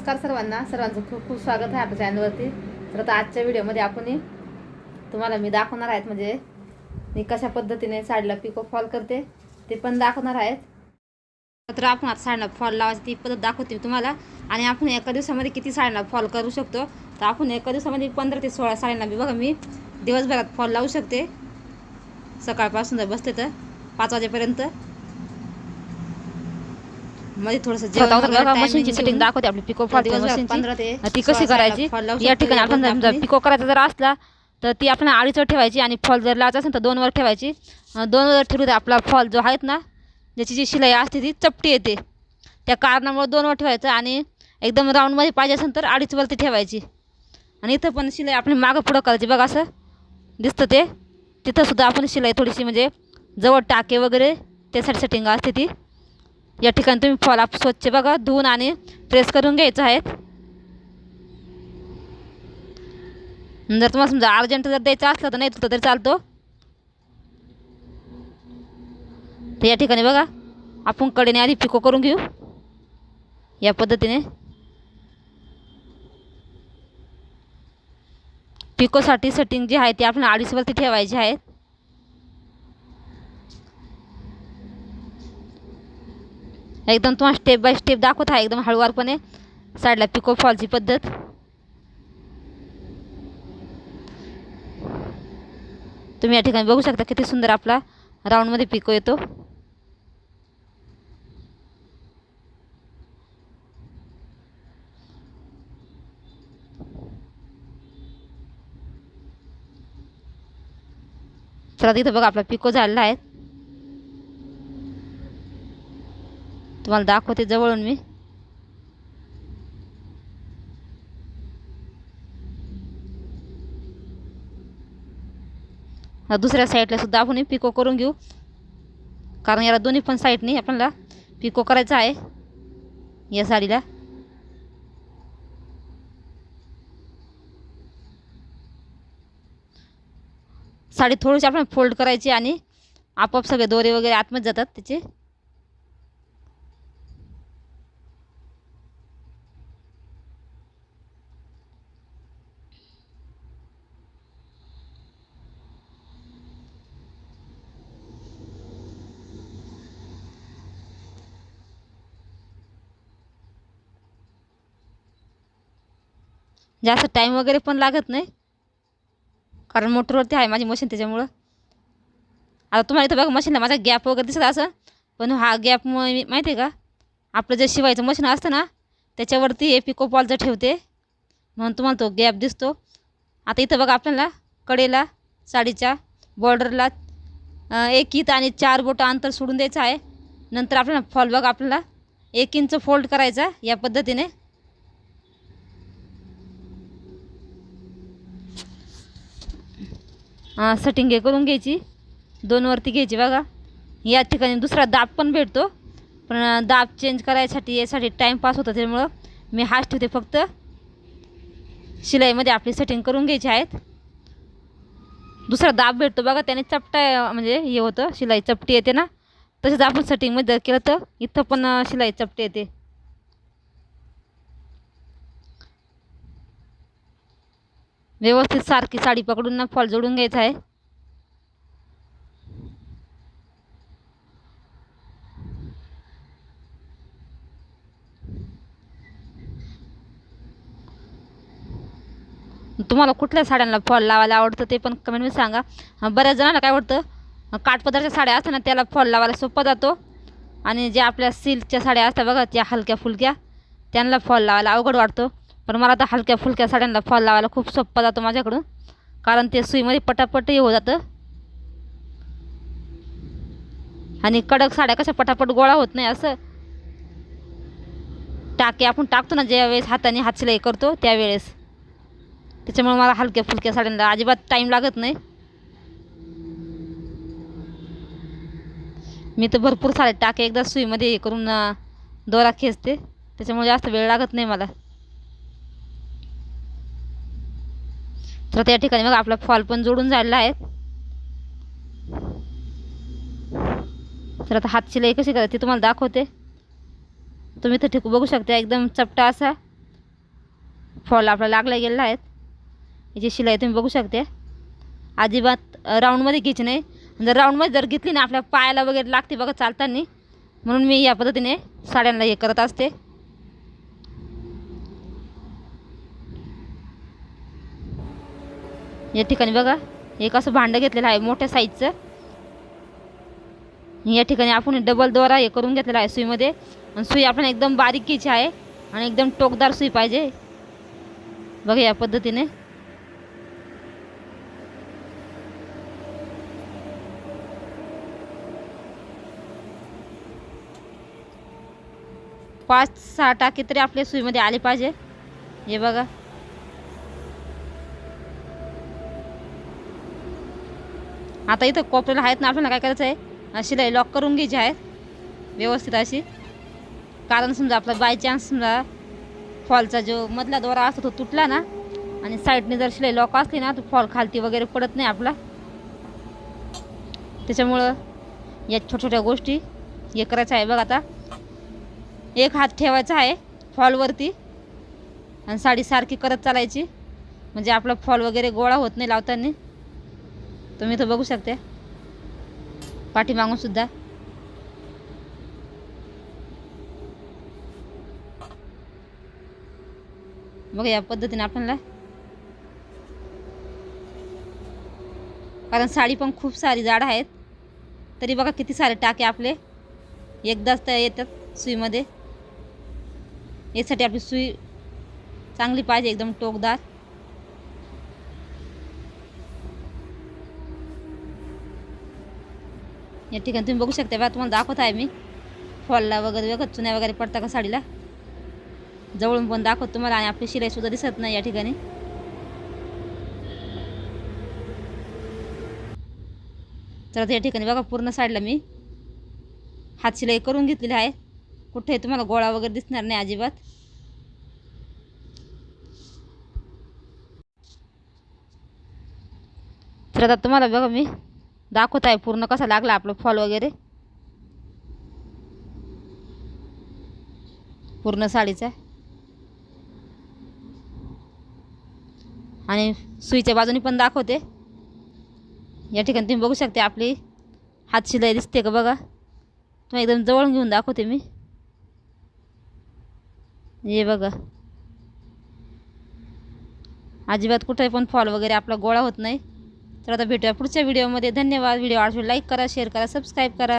नमस्कार सर्वांना. सर्वांचं खूप खूप स्वागत आहे आपल्या चॅनलवरती. तर आता आजच्या व्हिडिओमध्ये आपण तुम्हाला मी दाखवणार आहेत म्हणजे मी कशा पद्धतीने साडीला पिको फॉल करते ते पण दाखवणार आहेत. तर आपण आता साडीला फॉल लावायची ती पद्धत दाखवते मी तुम्हाला. आणि आपण एका दिवसामध्ये किती साडीला फॉल करू शकतो? तर आपण एका दिवसामध्ये पंधरा ते सोळा साडीला मी बघा मी दिवसभरात फॉल लावू शकते. सकाळपासून जर बसते तर पाच वाजेपर्यंत. मध्ये थोडंसं मशीनची सेटिंग घेऊन दाखवते आपली पिको मशीनची ते कशी करायची? या. ठिकाणी आपण समजा पिको करायचा जर असला तर ती आपण अडीचवर ठेवायची आणि फॉल जर लावायचा असेल तर दोनवर ठेवायची. अं, दोनवर ठेवली तर आपला फॉल जो आहेत ना ज्याची जी शिलाई असते ती चपटी येते. त्या कारणामुळे दोनवर ठेवायचं आणि एकदम राऊंडमध्ये पाहिजे असेल तर अडीचवरती ठेवायची. आणि इथं पण शिलाई आपण मागं पुढं करायची. बघा असं दिसतं ते. तिथंसुद्धा आपण शिलाई थोडीशी म्हणजे जवळ टाके वगैरे त्यासाठी सेटिंग असते ती. या ठिकाणी तुम्ही फॉल आप स्वच्छ बघा. धुवून आणि प्रेस करून घ्यायचं आहे. जर तुम्हाला समजा अर्जंट जर द्यायचं असलं तर नाही तुला तरी चालतो. तर या ठिकाणी बघा. आपण कडेने आधी पिको करून घेऊ. या पद्धतीने. पिकोसाठी सेटिंग जी आहे ती आपण अडीचवरती ठेवायची आहेत एकदम तुम्हाला स्टेप बाय स्टेप दाखवत आहे एकदम हळूवारपणे. साईडला पिको फॉलची पद्धत. तुम्ही या ठिकाणी बघू शकता किती सुंदर आपला राऊंडमध्ये पिको येतो. चला तिथं बघा आपला पिको झालेला आहे. तुम्हाला दाखवते जवळून मी. दुसऱ्या साईडला सुद्धा आपण पिको करून घेऊ. कारण याला दोन्ही पण साईडने आपल्याला पिको करायचा आहे. या साडीला. साडी थोडीशी आपण फोल्ड करायची आणि आपोआप सगळे दोरे वगैरे आतमध्ये जातात त्याचे. म्हणजे जास्त टाईम वगैरे पण लागत नाही. कारण मोटरवरती आहे माझी मशीन त्याच्यामुळं. आता तुम्हाला इथं बघा मशीनला माझा गॅप वगैरे दिसत असं. पण हा गॅप माहिती आहे का? आपलं जे शिवायचं मशीन असतं ना त्याच्यावरती हे पिको पॉलचं ठेवते. म्हणून तुम्हाला तो गॅप दिसतो. आता इथं बघा आपल्याला कडेला साडीच्या बॉर्डरला एक इंच आणि चार बोटं अंतर सोडून द्यायचं आहे. नंतर आपल्याला फॉल बघा आपल्याला. एक इंच फोल्ड करायचा या पद्धतीने. सेटिंग हे करून घ्यायची. दोनवरती घ्यायची बघा. या ठिकाणी दुसरा दाब पण भेटतो. पण दाब चेंज करायसाठी यासाठी टाईमपास होता त्यामुळं मी हाच ठेवते फक्त. शिलाईमध्ये आपली सेटिंग करून घ्यायची आहेत. दुसरा दाब भेटतो बघा त्याने चपटा म्हणजे हे होतं शिलाई चपटी येते ना. तसेच आपण सेटिंगमध्ये जर केलं तर इथं पण शिलाई चपटी येते. व्यवस्थित सारखी साडी पकडून ना फॉल जोडून घ्यायचा आहे. तुम्हाला कुठल्या साड्यांना फॉल लावायला आवडतं ते पण कमेंटमध्ये सांगा. बऱ्याच जणांना काय वाटतं काठपदरच्या साड्या असतात ना त्याला फॉल लावायला सोपा जातो. आणि ज्या आपल्या सिल्कच्या साड्या असतात बघा त्या हलक्या फुलक्या त्यांना फॉल लावायला अवघड वाटतो. पण मला तर हलक्या फुलक्या साड्यांना फॉल लावायला खूप सोप्पा जातो माझ्याकडून कारण ते सुईमध्ये पटापट हो जातं. आणि कडक साड्या कशा पटापट गोळा होत नाही असं. टाके आपण टाकतो ना ज्यावेळेस हाताने हात शिलाई करतो त्यावेळेस. त्याच्यामुळे मला हलक्या फुलक्या साड्यांना अजिबात टाईम लागत नाही. मी तर भरपूर साड्या टाके एकदा सुईमध्ये हे करून दोरा खेचते. त्याच्यामुळे जास्त वेळ लागत नाही मला. तर त्या ठिकाणी मग आपला फॉल पण जोडून झालेला आहे. तर आता हात शिलाई कशी करायची ते तुम्हाला दाखवते. तुम्ही तर ठीक बघू शकता एकदम चपटा असा फॉल आपला लागला गेलेला आहेत याची शिलाई तुम्ही बघू शकते. अजिबात राऊंडमध्ये घ्यायची नाही. जर राऊंडमध्ये जर घेतली ना आपल्या पायाला वगैरे लागते बघा चालताना म्हणून मी या पद्धतीने साड्यांना हे करत असते. या ठिकाणी बघा एक असं भांडं घेतलेलं आहे मोठ्या साईजचं या ठिकाणी आपण डबल दोरा हे करून घेतलेला आहे सुईमध्ये. आणि सुई आपण एकदम बारीकीची आहे आणि एकदम टोकदार सुई पाहिजे. बघा या पद्धतीने. पाच सहा टाके तरी आपल्या सुईमध्ये आले पाहिजे. हे बघा. आता इथं कोपऱ्याला आहेत ना आपल्याला काय करायचं आहे? शिलाई लॉक करून घ्यायची आहे व्यवस्थित अशी. कारण समजा आपला बाय चान्स समजा फॉलचा जो मधला दोरा असतो तो तुटला ना आणि साईडने जर शिलाई लॉक असली ना तर फॉल खालती वगैरे पडत नाही आपला. त्याच्यामुळं या छोट्या छोट्या गोष्टी हे करायचं आहे बघ आता. एक हात ठेवायचा आहे फॉलवरती आणि साडी सारखी करत चालायची. म्हणजे आपला फॉल वगैरे गोळा होत नाही लावताना. तुम्ही इथं बघू शकते. पाठीमागून सुद्धा. बघा या पद्धतीने आपल्याला. कारण साडी पण खूप सारी जाड आहेत. तरी बघा किती सारे टाके आपले. एकदाच त्या येतात सुईमध्ये. यासाठी आपली सुई चांगली पाहिजे एकदम टोकदार. या ठिकाणी तुम्ही बघू शकता. बा तुम्हाला दाखवत आहे मी. फॉलला वगैरे वगैरे चुन्या वगैरे पडता का साडीला? जवळून पण दाखवत तुम्हाला आणि आपली शिलाईसुद्धा दिसत नाही या ठिकाणी. तर या ठिकाणी बघा पूर्ण साडीला मी हात शिलाई करून घेतलेली आहे. कुठे तुम्हाला गोळा वगैरे दिसणार नाही अजिबात. तर आता तुम्हाला बघा मी दाखवत आहे पूर्ण कसा लागला आपलं फॉल वगैरे? पूर्ण साडीचा? आणि सुईच्या बाजूने पण दाखवते. या ठिकाणी तुम्ही बघू शकते आपली हात शिलाई दिसते का बघा? तुम्ही एकदम जवळून घेऊन दाखवते मी. हे बघा. अजिबात कुठे पण फॉल वगैरे आपला गोळा होत नाही. तर आता भेटूया पुढच्या व्हिडिओमध्ये धन्यवाद. व्हिडिओ आवडला लाईक करा शेअर करा सबस्क्राईब करा.